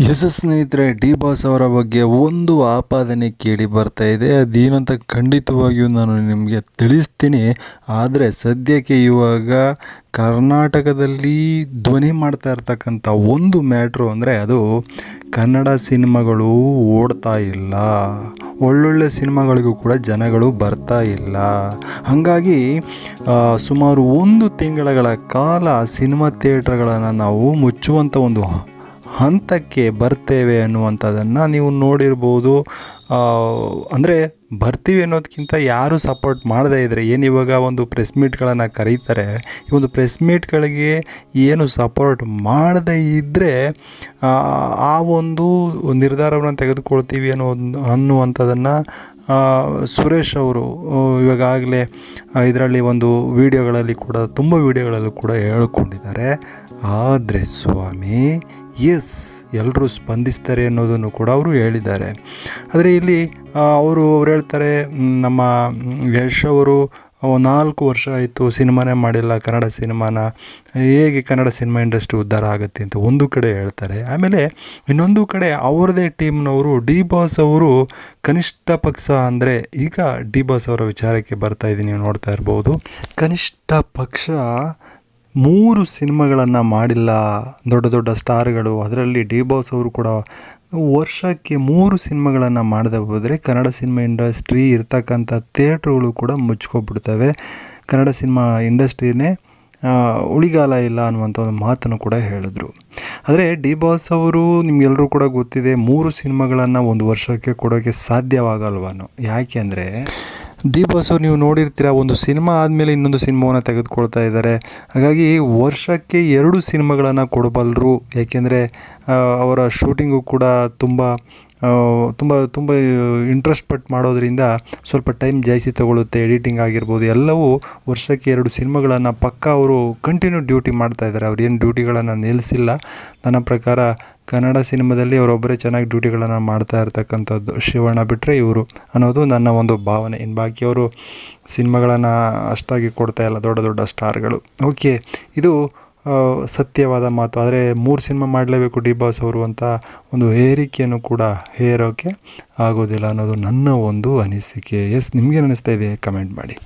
S ಸ್ನೇಹಿತರೆ D boss ಅವರ ಬಗ್ಗೆ ಒಂದು ಆಪಾದನೆ ಕೇಳಿ ಬರ್ತಾ ಇದೆ. ಅದೇನಂತ ಖಂಡಿತವಾಗಿಯೂ ನಾನು ನಿಮಗೆ ತಿಳಿಸ್ತೀನಿ. ಆದರೆ ಸದ್ಯಕ್ಕೆ ಇವಾಗ ಕರ್ನಾಟಕದಲ್ಲಿ ಧ್ವನಿ ಮಾಡ್ತಾ ಇರ್ತಕ್ಕಂಥ ಒಂದು ಮ್ಯಾಟ್ರು ಅಂದರೆ ಅದು ಕನ್ನಡ ಸಿನಿಮಾಗಳು ಓಡ್ತಾ ಇಲ್ಲ. ಒಳ್ಳೊಳ್ಳೆ ಸಿನಿಮಾಗಳಿಗೂ ಕೂಡ ಜನಗಳು ಬರ್ತಾ ಇಲ್ಲ. ಹಾಗಾಗಿ ಸುಮಾರು ಒಂದು ತಿಂಗಳ ಕಾಲ ಸಿನಿಮಾ ಥಿಯೇಟ್ರ್ಗಳನ್ನು ನಾವು ಮುಚ್ಚುವಂಥ ಒಂದು ಹಂತಕ್ಕೆ ಬರ್ತೇವೆ ಅನ್ನುವಂಥದ್ದನ್ನು ನೀವು ನೋಡಿರ್ಬೋದು. ಅಂದರೆ ಬರ್ತೀವಿ ಅನ್ನೋದಕ್ಕಿಂತ ಯಾರು ಸಪೋರ್ಟ್ ಮಾಡದೇ ಇದ್ದರೆ ಏನು ಇವಾಗ ಒಂದು ಪ್ರೆಸ್ ಮೀಟ್ಗಳನ್ನು ಕರೀತಾರೆ, ಈ ಒಂದು ಪ್ರೆಸ್ ಮೀಟ್ಗಳಿಗೆ ಏನು ಸಪೋರ್ಟ್ ಮಾಡದೇ ಇದ್ದರೆ ಆ ಒಂದು ನಿರ್ಧಾರವನ್ನು ತೆಗೆದುಕೊಳ್ತೀವಿ ಅನ್ನೋ ಅನ್ನುವಂಥದ್ದನ್ನು ಸುರೇಶ್ ಅವರು ಇವಾಗಾಗಲೇ ಇದರಲ್ಲಿ ಒಂದು ವಿಡಿಯೋಗಳಲ್ಲಿ ಕೂಡ, ತುಂಬ ವಿಡಿಯೋಗಳಲ್ಲೂ ಕೂಡ ಹೇಳ್ಕೊಂಡಿದ್ದಾರೆ. ಆದರೆ ಸ್ವಾಮಿ, ಎಸ್ ಎಲ್ಲರೂ ಸ್ಪಂದಿಸ್ತಾರೆ ಅನ್ನೋದನ್ನು ಕೂಡ ಅವರು ಹೇಳಿದ್ದಾರೆ. ಆದರೆ ಇಲ್ಲಿ ಅವರು, ಅವ್ರು ಹೇಳ್ತಾರೆ ನಮ್ಮ ಯಶ್ ಅವರು ನಾಲ್ಕು ವರ್ಷ ಆಯಿತು ಸಿನಿಮಾನೇ ಮಾಡಿಲ್ಲ. ಕನ್ನಡ ಸಿನಿಮಾನ ಹೇಗೆ ಕನ್ನಡ ಸಿನಿಮಾ ಇಂಡಸ್ಟ್ರಿ ಉದ್ಧಾರ ಆಗುತ್ತೆ ಅಂತ ಒಂದು ಕಡೆ ಹೇಳ್ತಾರೆ. ಆಮೇಲೆ ಇನ್ನೊಂದು ಕಡೆ ಅವ್ರದ್ದೇ ಟೀಮ್ನವರು ಡಿ ಬಾಸ್ ಅವರು ಕನಿಷ್ಠ ಪಕ್ಷ ಅಂದರೆ ಈಗ ಡಿ ಬಾಸ್ ಅವರ ವಿಚಾರಕ್ಕೆ ಬರ್ತಾ ಇದ್ದೀನಿ ನೀವು ನೋಡ್ತಾ ಇರ್ಬೋದು. ಕನಿಷ್ಠ ಪಕ್ಷ ಮೂರು ಸಿನಿಮಾಗಳನ್ನು ಮಾಡಿಲ್ಲ, ದೊಡ್ಡ ದೊಡ್ಡ ಸ್ಟಾರ್ಗಳು. ಅದರಲ್ಲಿ ಡಿ ಬಾಸ್ ಅವರು ಕೂಡ ವರ್ಷಕ್ಕೆ ಮೂರು ಸಿನಿಮಾಗಳನ್ನು ಮಾಡದೆ ಹೋದರೆ ಕನ್ನಡ ಸಿನಿಮಾ ಇಂಡಸ್ಟ್ರಿ ಇರ್ತಕ್ಕಂಥ ಥಿಯೇಟ್ರುಗಳು ಕೂಡ ಮುಚ್ಕೊಬಿಡ್ತವೆ. ಕನ್ನಡ ಸಿನಿಮಾ ಇಂಡಸ್ಟ್ರಿನೇ ಉಳಿಗಾಲ ಇಲ್ಲ ಅನ್ನುವಂಥ ಒಂದು ಮಾತನ್ನು ಕೂಡ ಹೇಳಿದ್ರು. ಆದರೆ ಡಿ ಬಾಸ್ ಅವರು ನಿಮಗೆಲ್ಲರೂ ಕೂಡ ಗೊತ್ತಿದೆ, ಮೂರು ಸಿನಿಮಾಗಳನ್ನು ಒಂದು ವರ್ಷಕ್ಕೆ ಕೊಡೋಕ್ಕೆ ಸಾಧ್ಯವಾಗಲ್ವನು? ಯಾಕೆ ಅಂದರೆ ಬಾಸ್ ನೀವು ನೋಡಿರ್ತೀರ, ಒಂದು ಸಿನಿಮಾ ಆದಮೇಲೆ ಇನ್ನೊಂದು ಸಿನಿಮಾವನ್ನು ತೆಗೆದುಕೊಳ್ತಾ ಇದ್ದಾರೆ. ಹಾಗಾಗಿ ವರ್ಷಕ್ಕೆ ಎರಡು ಸಿನಿಮಾಗಳನ್ನು ಕೊಡಬಲ್ಲರು ಏಕೆಂದರೆ ಅವರ ಶೂಟಿಂಗು ಕೂಡ ತುಂಬ ತುಂಬ ತುಂಬ ಇಂಟ್ರೆಸ್ಟ್ ಪಟ್ಟು ಮಾಡೋದ್ರಿಂದ ಸ್ವಲ್ಪ ಟೈಮ್ ಜಾಸ್ತಿ ತಗೊಳ್ಳುತ್ತೆ ಎಡಿಟಿಂಗ್ ಆಗಿರ್ಬೋದು, ಎಲ್ಲವೂ ವರ್ಷಕ್ಕೆ ಎರಡು ಸಿನಿಮಾಗಳನ್ನು ಪಕ್ಕ ಅವರು ಕಂಟಿನ್ಯೂ ಡ್ಯೂಟಿ ಮಾಡ್ತಾ ಇದ್ದಾರೆ ಅವ್ರು ಏನು ಡ್ಯೂಟಿಗಳನ್ನು ನಿಲ್ಲಿಸಿಲ್ಲ ನನ್ನ ಪ್ರಕಾರ ಕನ್ನಡ ಸಿನಿಮಾದಲ್ಲಿ ಅವರೊಬ್ಬರೇ ಚೆನ್ನಾಗಿ ಡ್ಯೂಟಿಗಳನ್ನು ಮಾಡ್ತಾ ಇರ್ತಕ್ಕಂಥದ್ದು ಶಿವಣ್ಣ ಬಿಟ್ಟರೆ ಇವರು ಅನ್ನೋದು ನನ್ನ ಒಂದು ಭಾವನೆ. ಇನ್ನು ಬಾಕಿಯವರು ಸಿನಿಮಾಗಳನ್ನು ಅಷ್ಟಾಗಿ ಕೊಡ್ತಾ ಇಲ್ಲ, ದೊಡ್ಡ ದೊಡ್ಡ ಸ್ಟಾರ್ಗಳು ಓಕೆ ಇದು ಸತ್ಯವಾದ ಮಾತು. ಆದರೆ ಮೂರು ಸಿನಿಮಾ ಮಾಡಲೇಬೇಕು ಡಿ ಬಾಸ್ ಅವರು ಅಂತ ಒಂದು ಹೇರಿಕೆಯನ್ನು ಕೂಡ ಹೇರೋಕೆ ಆಗೋದಿಲ್ಲ ಅನ್ನೋದು ನನ್ನ ಒಂದು ಅನಿಸಿಕೆ. ಎಸ್ ನಿಮಗೇನು ಅನಿಸ್ತಾ ಇದೆ? ಕಮೆಂಟ್ ಮಾಡಿ.